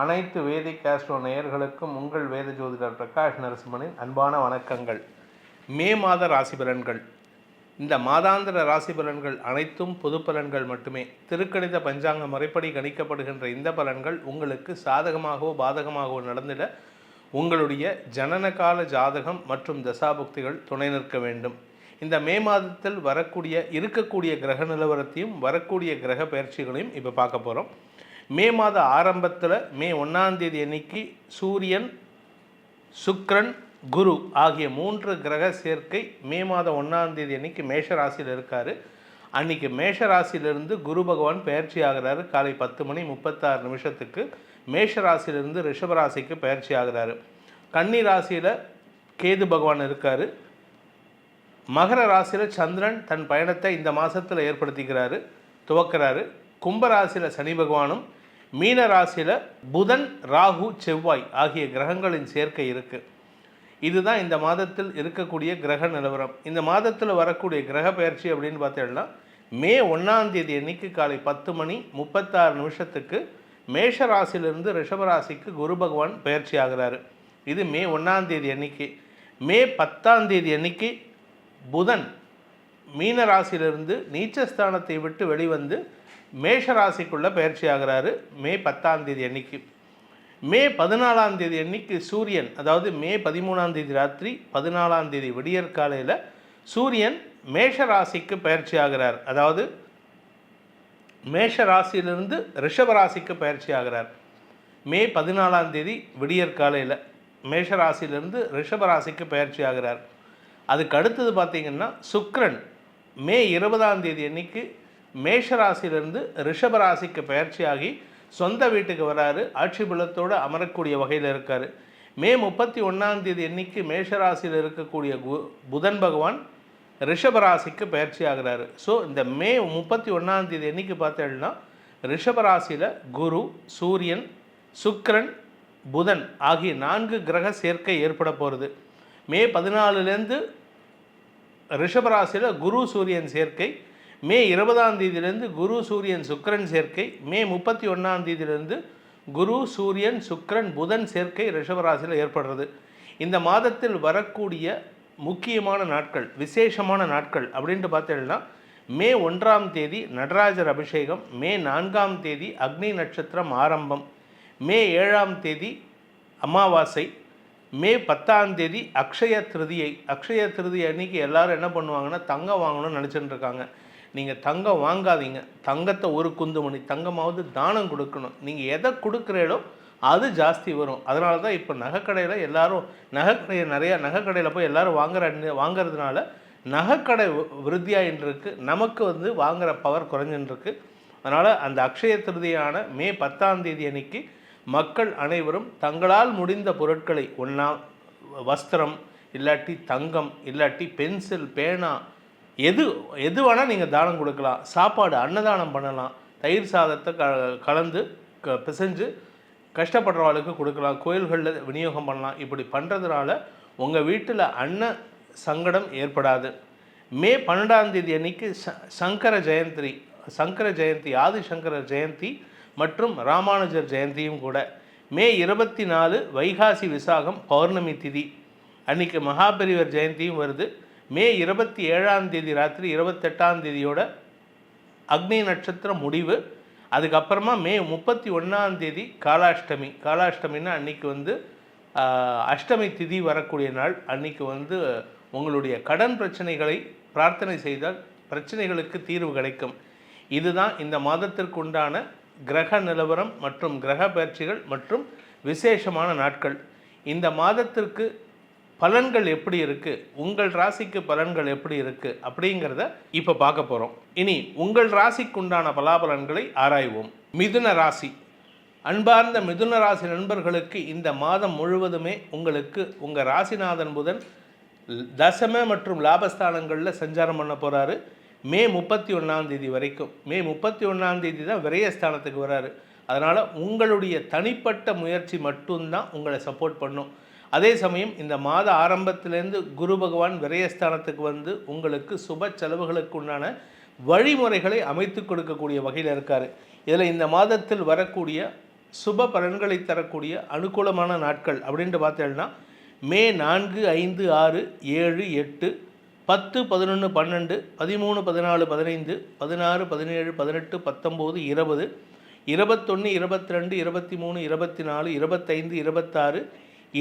அனைத்து வேதிக் ஆஸ்ட்ரோ நேயர்களுக்கும் உங்கள் வேத ஜோதிடர் பிரகாஷ் நரசிம்மனின் அன்பான வணக்கங்கள். மே மாத ராசி பலன்கள் இந்த மாதாந்திர ராசி பலன்கள் அனைத்தும் பொது பலன்கள் மட்டுமே. திருக்கணித பஞ்சாங்க முறைப்படி கணிக்கப்படுகின்ற இந்த பலன்கள் உங்களுக்கு சாதகமாகவோ பாதகமாகவோ நடந்திட உங்களுடைய ஜனனகால ஜாதகம் மற்றும் தசாபுக்திகள் துணை நிற்க வேண்டும். இந்த மே மாதத்தில் வரக்கூடிய இருக்கக்கூடிய கிரக நிலவரத்தையும் வரக்கூடிய கிரக பயிற்சிகளையும் இப்போ பார்க்க போகிறோம் மே மாத ஆரம்பத்தில் மே ஒன்றாந்தேதி அன்னைக்கு சூரியன் சுக்ரன் குரு ஆகிய மூன்று கிரக சேர்க்கை மே மாதம் ஒன்றாந்தேதி அன்னைக்கு மேஷ ராசியில் இருக்கார். அன்னைக்கு மேஷ ராசியிலிருந்து குரு பகவான் பயிற்சி ஆகிறாரு. காலை பத்து மணி முப்பத்தாறு நிமிஷத்துக்கு மேஷ ராசியிலிருந்து ரிஷபராசிக்கு பயிற்சி ஆகிறாரு. கன்னி ராசியில் கேது பகவான் இருக்கார். மகர ராசியில் சந்திரன் தன் பயணத்தை இந்த மாதத்தில் ஏற்படுத்திக்கிறாரு துவக்கிறாரு. கும்பராசியில் சனி பகவானும் மீன ராசியில் புதன் ராகு செவ்வாய் ஆகிய கிரகங்களின் சேர்க்கை இருக்குது இதுதான் இந்த மாதத்தில் இருக்கக்கூடிய கிரக நிலவரம். இந்த மாதத்தில் வரக்கூடிய கிரக பயிற்சி அப்படின்னு பார்த்தோம்னா மே ஒன்றாம் தேதி அன்னைக்கு காலை பத்து மணி முப்பத்தாறு நிமிஷத்துக்கு மேஷ ராசியிலிருந்து ரிஷபராசிக்கு குரு பகவான் பயிற்சி ஆகிறாரு. இது மே ஒன்றாம் தேதி அன்னைக்கு. மே பத்தாம் தேதி அன்னைக்கு புதன் மீன ராசியிலிருந்து நீச்சஸ்தானத்தை விட்டு வெளிவந்து மேஷராசிக்குள்ளே பயிற்சி ஆகிறாரு மே பத்தாம் தேதி அன்னைக்கு. மே பதினாலாம் தேதி அன்னைக்கு சூரியன் அதாவது மே பதிமூணாம் தேதி ராத்திரி பதினாலாம் தேதி விடியற் காலையில் சூரியன் மேஷ ராசிக்கு பயிற்சி ஆகிறார் அதாவது மேஷ ராசியிலிருந்து ரிஷப ராசிக்கு பயிற்சி ஆகிறார் மே பதினாலாம் தேதி விடியற் காலையில் மேஷ ராசியிலிருந்து ரிஷப ராசிக்கு பயிற்சி ஆகிறார் அதுக்கு அடுத்தது பார்த்திங்கன்னா சுக்ரன். மே இருபதாம் தேதி அன்னைக்கு மேஷராசியிலிருந்து ரிஷபராசிக்கு பயிற்சியாகி சொந்த வீட்டுக்கு வராரு. ஆட்சி பலத்தோடு அமரக்கூடிய வகையில் இருக்கார். மே முப்பத்தி ஒன்றாம் தேதி அன்னைக்கு மேஷராசியில் இருக்கக்கூடிய கு புதன் பகவான் ரிஷபராசிக்கு பயிற்சி ஆகிறாரு ஸோ இந்த மே முப்பத்தி ஒன்றாம் தேதி அன்னைக்கு பார்த்தேன்னா ரிஷபராசியில் குரு சூரியன் சுக்கரன் புதன் ஆகிய நான்கு கிரக சேர்க்கை ஏற்பட போகிறது மே பதினாலுலேருந்து ரிஷபராசியில் குரு சூரியன் சேர்க்கை மே இருபதாம் தேதியிலிருந்து குரு சூரியன் சுக்கரன் சேர்க்கை. மே முப்பத்தி ஒன்றாம் தேதியிலிருந்து குரு சூரியன் சுக்கரன் புதன் சேர்க்கை ரிஷபராசியில் ஏற்படுறது. இந்த மாதத்தில் வரக்கூடிய முக்கியமான நாட்கள் விசேஷமான நாட்கள் அப்படின்ட்டு பார்த்தீங்கன்னா மே ஒன்றாம் தேதி நடராஜர் அபிஷேகம் மே நான்காம் தேதி அக்னி நட்சத்திரம் ஆரம்பம் மே ஏழாம் தேதி அமாவாசை மே பத்தாம் தேதி அக்ஷய திருதியை. அக்ஷய திருதி அன்னைக்கு எல்லாரும் என்ன பண்ணுவாங்கன்னா தங்கம் வாங்கணும்னு நினச்சிட்டு இருக்காங்க. நீங்கள் தங்கம் வாங்காதீங்க. தங்கத்தை ஒரு குந்து மணி தங்கமாவது தானம் கொடுக்கணும். நீங்கள் எதை கொடுக்குறீடோ அது ஜாஸ்தி வரும். அதனால தான் இப்போ நகைக்கடையில் எல்லோரும் நகைக்கடையை நிறையா நகைக்கடையில் போய் எல்லோரும் வாங்குற வாங்குறதுனால நகைக்கடை விருத்தியாயின்றிருக்கு. நமக்கு வந்து வாங்குகிற பவர் குறைஞ்சின்றிருக்கு. அதனால் அந்த அக்ஷய திருதியான மே பத்தாம் தேதி அன்னைக்கு மக்கள் அனைவரும் தங்களால் முடிந்த பொருட்களை ஒன்றா வஸ்திரம் இல்லாட்டி தங்கம் இல்லாட்டி பென்சில் பேனா எது எது வேணால் நீங்கள் தானம் கொடுக்கலாம். சாப்பாடு அன்னதானம் பண்ணலாம். தயிர் சாதத்தை க கலந்து க பிசைஞ்சு கஷ்டப்படுறவர்களுக்கு கொடுக்கலாம். கோயில்களில் விநியோகம் பண்ணலாம். இப்படி பண்ணுறதுனால உங்கள் வீட்டில் அன்ன சங்கடம் ஏற்படாது. மே பன்னெண்டாம் தேதி அன்னைக்கு ச சங்கர ஜெயந்தி சங்கர ஜெயந்தி ஆதிசங்கர ஜெயந்தி மற்றும் ராமானுஜர் ஜெயந்தியும் கூட. மே இருபத்தி நாலு வைகாசி விசாகம் பௌர்ணமி திதி. அன்றைக்கி மகாபெரிவர் ஜெயந்தியும் வருது. மே இருபத்தி ஏழாம் தேதி ராத்திரி இருபத்தெட்டாம் தேதியோட அக்னி நட்சத்திரம் முடிவு. அதுக்கப்புறமா மே முப்பத்தி ஒன்றாம் தேதி காலாஷ்டமி. காலாஷ்டமின்னா அன்றைக்கி வந்து அஷ்டமி திதி வரக்கூடிய நாள். அன்றைக்கி வந்து உங்களுடைய கடன் பிரச்சனைகளை பிரார்த்தனை செய்தால் பிரச்சனைகளுக்கு தீர்வு கிடைக்கும். இதுதான் இந்த மாதத்திற்கு உண்டான கிரக நிலவரம் மற்றும் கிரக பயிற்சிகள் மற்றும் விசேஷமான நாட்கள். இந்த மாதத்திற்கு பலன்கள் எப்படி இருக்குது உங்கள் ராசிக்கு பலன்கள் எப்படி இருக்குது அப்படிங்கிறத இப்போ பார்க்க போகிறோம் இனி உங்கள் ராசிக்குண்டான பலாபலன்களை ஆராய்வோம். மிதுன ராசி. அன்பார்ந்த மிதுன ராசி நண்பர்களுக்கு இந்த மாதம் முழுவதுமே உங்களுக்கு உங்கள் ராசிநாதன் புதன் தசம மற்றும் லாபஸ்தானங்களில் சஞ்சாரம் பண்ண போகிறாரு மே முப்பத்தி ஒன்றாம் தேதி வரைக்கும். மே முப்பத்தி ஒன்றாம் தேதி தான் விரயஸ்தானத்துக்கு வராரு. அதனால் உங்களுடைய தனிப்பட்ட முயற்சி மட்டும்தான் உங்களை சப்போர்ட் பண்ணும். அதே சமயம் இந்த மாத ஆரம்பத்திலேருந்து குரு பகவான் விரயஸ்தானத்துக்கு வந்து உங்களுக்கு சுப செலவுகளுக்கு உண்டான வழிமுறைகளை அமைத்து கொடுக்கக்கூடிய வகையில் இருக்கார். இதில் இந்த மாதத்தில் வரக்கூடிய சுப பலன்களை தரக்கூடிய அனுகூலமான நாட்கள் அப்படின்ட்டு பார்த்தேன்னா மே நான்கு ஐந்து ஆறு ஏழு எட்டு பத்து பதினொன்று பன்னெண்டு பதிமூணு பதினாலு பதினைந்து பதினாறு பதினேழு பதினெட்டு பத்தொம்போது இருபது இருபத்தொன்று இருபத்தி ரெண்டு இருபத்தி மூணு இருபத்தி நாலு இருபத்தைந்து இருபத்தாறு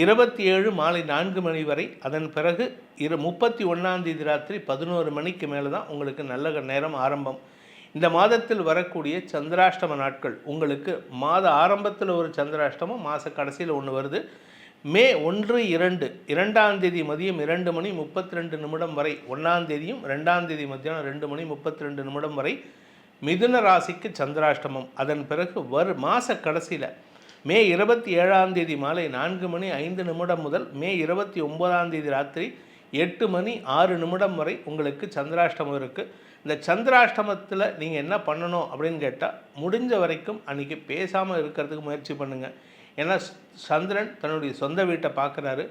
இருபத்தி ஏழு மாலை நான்கு மணி வரை அதன் பிறகு இரு முப்பத்தி ஒன்றாந்தேதி ராத்திரி பதினோரு மணிக்கு மேலே தான் உங்களுக்கு நல்ல நேரம் ஆரம்பம். இந்த மாதத்தில் வரக்கூடிய சந்திராஷ்டம நாட்கள் உங்களுக்கு மாத ஆரம்பத்தில் ஒரு சந்திராஷ்டமம் மாத கடைசியில் ஒன்று வருது. மே ஒன்று இரண்டு இரண்டாம் தேதி மதியம் இரண்டு மணி முப்பத்தி ரெண்டு நிமிடம் வரை ஒன்றாம் தேதியும் ரெண்டாம் தேதி மத்தியானம் ரெண்டு மணி முப்பத்தி ரெண்டு நிமிடம் வரை மிதுன ராசிக்கு சந்திராஷ்டமம். அதன் பிறகு வரு மாத கடைசியில் மே இருபத்தி ஏழாம் தேதி மாலை நான்கு மணி ஐந்து நிமிடம் முதல் மே இருபத்தி ஒன்பதாம் தேதி ராத்திரி எட்டு மணி ஆறு நிமிடம் வரை உங்களுக்கு சந்திராஷ்டமம் இருக்குது இந்த சந்திராஷ்டமத்தில் நீங்கள் என்ன பண்ணணும் அப்படின்னு கேட்டால் முடிஞ்ச வரைக்கும் அன்றைக்கி பேசாமல் இருக்கிறதுக்கு முயற்சி பண்ணுங்கள் ஏன்னா சந்திரன் தன்னுடைய சொந்த வீட்டை பார்க்குறாரு.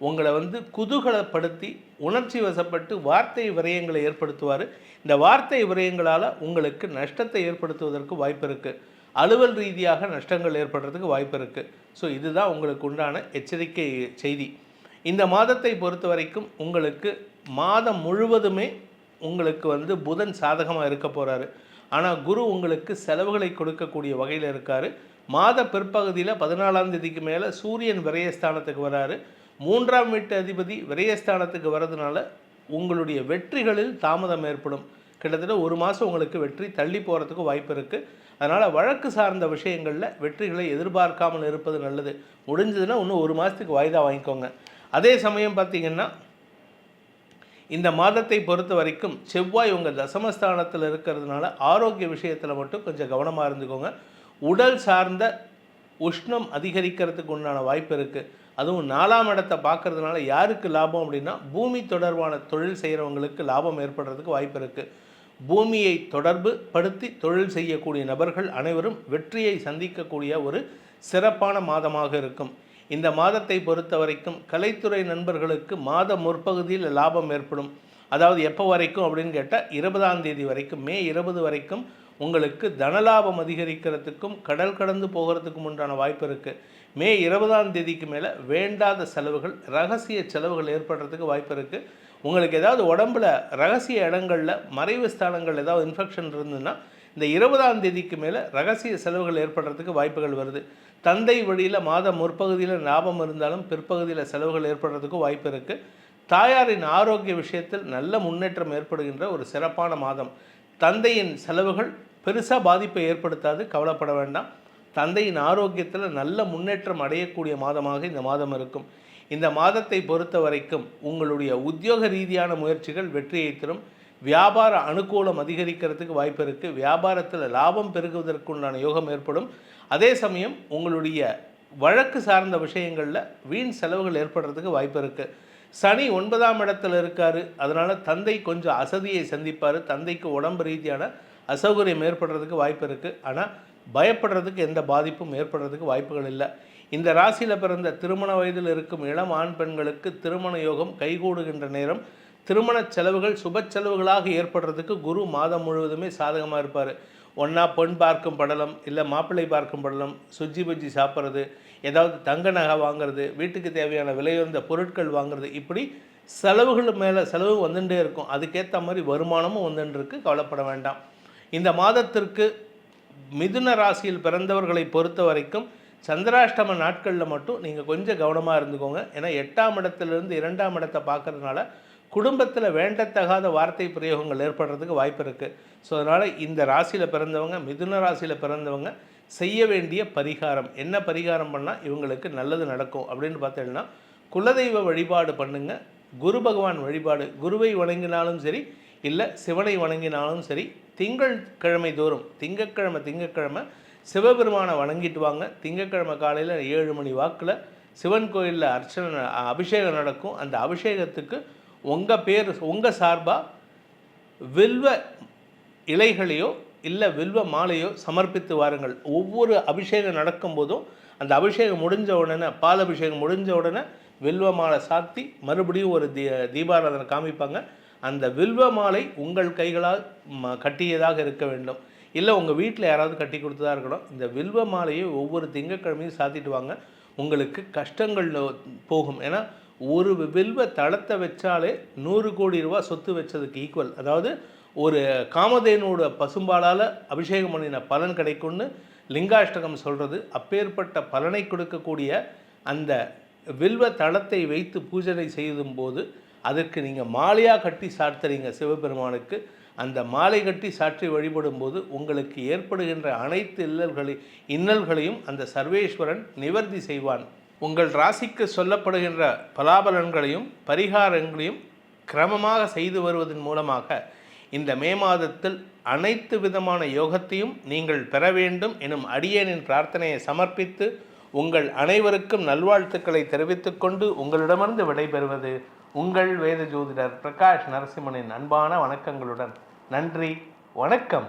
உங்களை வந்து குதூகலப்படுத்தி உணர்ச்சி வசப்பட்டு வார்த்தை விரயங்களை ஏற்படுத்துவார். இந்த வார்த்தை விரயங்களால் உங்களுக்கு நஷ்டத்தை ஏற்படுத்துவதற்கு வாய்ப்பு இருக்குது அலுவல் ரீதியாக நஷ்டங்கள் ஏற்படுறதுக்கு வாய்ப்பு இருக்குது ஸோ இதுதான் உங்களுக்கு உண்டான எச்சரிக்கை செய்தி. இந்த மாதத்தை பொறுத்த வரைக்கும் உங்களுக்கு மாதம் முழுவதுமே உங்களுக்கு வந்து புதன் சாதகமாக இருக்க போகிறாரு ஆனால் குரு உங்களுக்கு செலவுகளை கொடுக்கக்கூடிய வகையில் இருக்கார். மாத பிற்பகுதியில் பதினாலாம் தேதிக்கு மேலே சூரியன் விரயஸ்தானத்துக்கு வராரு. மூன்றாம் வீட்டு அதிபதி விரயஸ்தானத்துக்கு வர்றதுனால உங்களுடைய வெற்றிகளில் தாமதம் ஏற்படும். கிட்டத்தட்ட ஒரு மாதம் உங்களுக்கு வெற்றி தள்ளி போகிறதுக்கு வாய்ப்பு இருக்குது அதனால் வழக்கு சார்ந்த விஷயங்களில் வெற்றிகளை எதிர்பார்க்காமல் இருப்பது நல்லது. முடிஞ்சதுன்னா இன்னும் ஒரு மாதத்துக்கு வாய்தா வாங்கிக்கோங்க. அதே சமயம் பார்த்திங்கன்னா இந்த மாதத்தை பொறுத்த வரைக்கும் செவ்வாய் உங்கள் தசமஸ்தானத்தில் இருக்கிறதுனால ஆரோக்கிய விஷயத்தில் மட்டும் கொஞ்சம் கவனமாக இருந்துக்கோங்க. உடல் சார்ந்த உஷ்ணம் அதிகரிக்கிறதுக்கு உண்டான வாய்ப்பு இருக்குது அதுவும் நாலாம் இடத்தை பார்க்குறதுனால யாருக்கு லாபம் அப்படின்னா பூமி தொடர்பான தொழில் செய்கிறவங்களுக்கு லாபம் ஏற்படுறதுக்கு வாய்ப்பு இருக்குது பூமியை தொடர்பு படுத்தி தொழில் செய்யக்கூடிய நபர்கள் அனைவரும் வெற்றியை சந்திக்கக்கூடிய ஒரு சிறப்பான மாதமாக இருக்கும். இந்த மாதத்தை பொறுத்த வரைக்கும் கலைத்துறை நண்பர்களுக்கு மாத முற்பகுதியில் லாபம் ஏற்படும். அதாவது எப்போ வரைக்கும் அப்படின்னு கேட்டால் இருபதாம் தேதி வரைக்கும் மே இருபது வரைக்கும் உங்களுக்கு தனலாபம் அதிகரிக்கிறதுக்கும் கடல் கடந்து போகிறதுக்கும் உண்டான வாய்ப்பு இருக்குது மே இருபதாம் தேதிக்கு மேலே வேண்டாத செலவுகள் ரகசிய செலவுகள் ஏற்படுறதுக்கு வாய்ப்பு இருக்குது உங்களுக்கு ஏதாவது உடம்புல ரகசிய இடங்களில் மறைவு ஸ்தானங்கள் ஏதாவது இன்ஃபெக்ஷன் இருந்ததுன்னா இந்த இருபதாம் தேதிக்கு மேலே ரகசிய செலவுகள் ஏற்படுறதுக்கு வாய்ப்புகள் வருது. தந்தை வழியில் மாதம் முற்பகுதியில் லாபம் இருந்தாலும் பிற்பகுதியில் செலவுகள் ஏற்படுறதுக்கு வாய்ப்பு இருக்குது தாயாரின் ஆரோக்கிய விஷயத்தில் நல்ல முன்னேற்றம் ஏற்படுகின்ற ஒரு சிறப்பான மாதம். தந்தையின் செலவுகள் பெருசாக பாதிப்பை ஏற்படுத்தாது கவலைப்பட வேண்டாம். தந்தையின் ஆரோக்கியத்தில் நல்ல முன்னேற்றம் அடையக்கூடிய மாதமாக இந்த மாதம் இருக்கும். இந்த மாதத்தை பொறுத்த வரைக்கும் உங்களுடைய உத்தியோக ரீதியான முயற்சிகள் வெற்றியை தரும். வியாபார அனுகூலம் அதிகரிக்கிறதுக்கு வாய்ப்பு இருக்குது வியாபாரத்தில் லாபம் பெருகுவதற்குண்டான யோகம் ஏற்படும். அதே சமயம் உங்களுடைய வழக்கு சார்ந்த விஷயங்களில் வீண் செலவுகள் ஏற்படுறதுக்கு வாய்ப்பு இருக்குது சனி ஒன்பதாம் இடத்துல இருக்கார். அதனால் தந்தை கொஞ்சம் அசதியை சந்திப்பார். தந்தைக்கு உடம்பு ரீதியான அசௌகரியம் ஏற்படுறதுக்கு வாய்ப்பு இருக்குது ஆனால் பயப்படுறதுக்கு எந்த பாதிப்பும் ஏற்படுறதுக்கு வாய்ப்புகள் இல்லை. இந்த ராசியில் பிறந்த திருமண வயதில் இருக்கும் இளம் ஆண் பெண்களுக்கு திருமண யோகம் கைகூடுகின்ற நேரம். திருமண செலவுகள் சுப செலவுகளாக ஏற்படுறதுக்கு குரு மாதம் முழுவதுமே சாதகமாக இருப்பார். ஒன்றா பெண் பார்க்கும் படலம் இல்லை மாப்பிள்ளை பார்க்கும் படலம் சுஜி பஜ்ஜி சாப்பிட்றது ஏதாவது தங்க நகை வாங்குறது வீட்டுக்கு தேவையான விலையுறந்த பொருட்கள் வாங்குறது இப்படி செலவுகள் மேலே செலவு வந்துட்டே இருக்கும். அதுக்கேற்ற மாதிரி வருமானமும் வந்துட்டுருக்கு. கவலைப்பட வேண்டாம். இந்த மாதத்திற்கு மிதுன ராசியில் பிறந்தவர்களை பொறுத்த வரைக்கும் சந்திராஷ்டம நாட்களில் மட்டும் நீங்கள் கொஞ்சம் கவனமாக இருந்துக்கோங்க. ஏன்னா எட்டாம் இடத்துலேருந்து இரண்டாம் இடத்தை பார்க்கறதுனால குடும்பத்தில் வேண்டத்தகாத வார்த்தை பிரயோகங்கள் ஏற்படுறதுக்கு வாய்ப்பு இருக்குது ஸோ அதனால் இந்த ராசியில் பிறந்தவங்க மிதுன ராசியில் பிறந்தவங்க செய்ய வேண்டிய பரிகாரம் என்ன பரிகாரம் பண்ணால் இவங்களுக்கு நல்லது நடக்கும் அப்படின்னு பார்த்தீங்கன்னா குலதெய்வ வழிபாடு பண்ணுங்கள் குரு பகவான் வழிபாடு குருவை வணங்கினாலும் சரி இல்லை சிவனை வணங்கினாலும் சரி திங்கள் கிழமை தோறும் திங்கக்கிழமை திங்கக்கிழமை சிவபெருமானை வணங்கிட்டு வாங்க. திங்கக்கிழமை காலையில் ஏழு மணி வாக்கில் சிவன் கோயிலில் அர்ச்சனை அபிஷேகம் நடக்கும். அந்த அபிஷேகத்துக்கு உங்கள் பேர் உங்கள் சார்பாக வில்வ இலைகளையோ இல்லை வில்வ மாலையோ சமர்ப்பித்து வாருங்கள். ஒவ்வொரு அபிஷேகம் நடக்கும்போதும் அந்த அபிஷேகம் முடிஞ்ச உடனே பால் அபிஷேகம் முடிஞ்ச உடனே வில்வ மாலை சாத்தி மறுபடியும் ஒரு தீ தீபாராதனை காமிப்பாங்க. அந்த வில்வ மாலை உங்கள் கைகளால் ம- கட்டியதாக இருக்க வேண்டும். இல்லை உங்கள் வீட்டில் யாராவது கட்டி கொடுத்ததாக இருக்கணும். இந்த வில்வ மாலையை ஒவ்வொரு திங்கட்கிழமையும் சாத்திட்டு வாங்க. உங்களுக்கு கஷ்டங்களில் போகும். ஏன்னா ஒரு வில்வ தளத்தை வச்சாலே நூறு கோடி ரூபா சொத்து வச்சதுக்கு ஈக்குவல் அதாவது ஒரு காமதேனோட பசும்பாலால் அபிஷேகம் பண்ணின பலன் கிடைக்கும்னு லிங்காஷ்டகம் சொல்கிறது அப்பேற்பட்ட பலனை கொடுக்கக்கூடிய அந்த வில்வ தளத்தை வைத்து பூஜனை செய்யும் போது அதற்கு நீங்கள் மாலையாக கட்டி சாத்துறீங்க சிவபெருமானுக்கு. அந்த மாலை கட்டி சாற்றி வழிபடும் போது உங்களுக்கு ஏற்படுகின்ற அனைத்து இல்லல்களை இன்னல்களையும் அந்த சர்வேஸ்வரன் நிவர்த்தி செய்வான். உங்கள் ராசிக்கு சொல்லப்படுகின்ற பலாபலன்களையும் பரிகாரங்களையும் கிரமமாக செய்து வருவதன் மூலமாக இந்த மே மாதத்தில் அனைத்து விதமான யோகத்தையும் நீங்கள் பெற வேண்டும் எனும் அடியேனின் பிரார்த்தனையை சமர்ப்பித்து உங்கள் அனைவருக்கும் நல்வாழ்த்துக்களை தெரிவித்துக்கொண்டு உங்களிடமிருந்து விடைபெறுவது உங்கள் வேத ஜோதிடர் பிரகாஷ் நரசிம்மனின் அன்பான வணக்கங்களுடன் நன்றி வணக்கம்.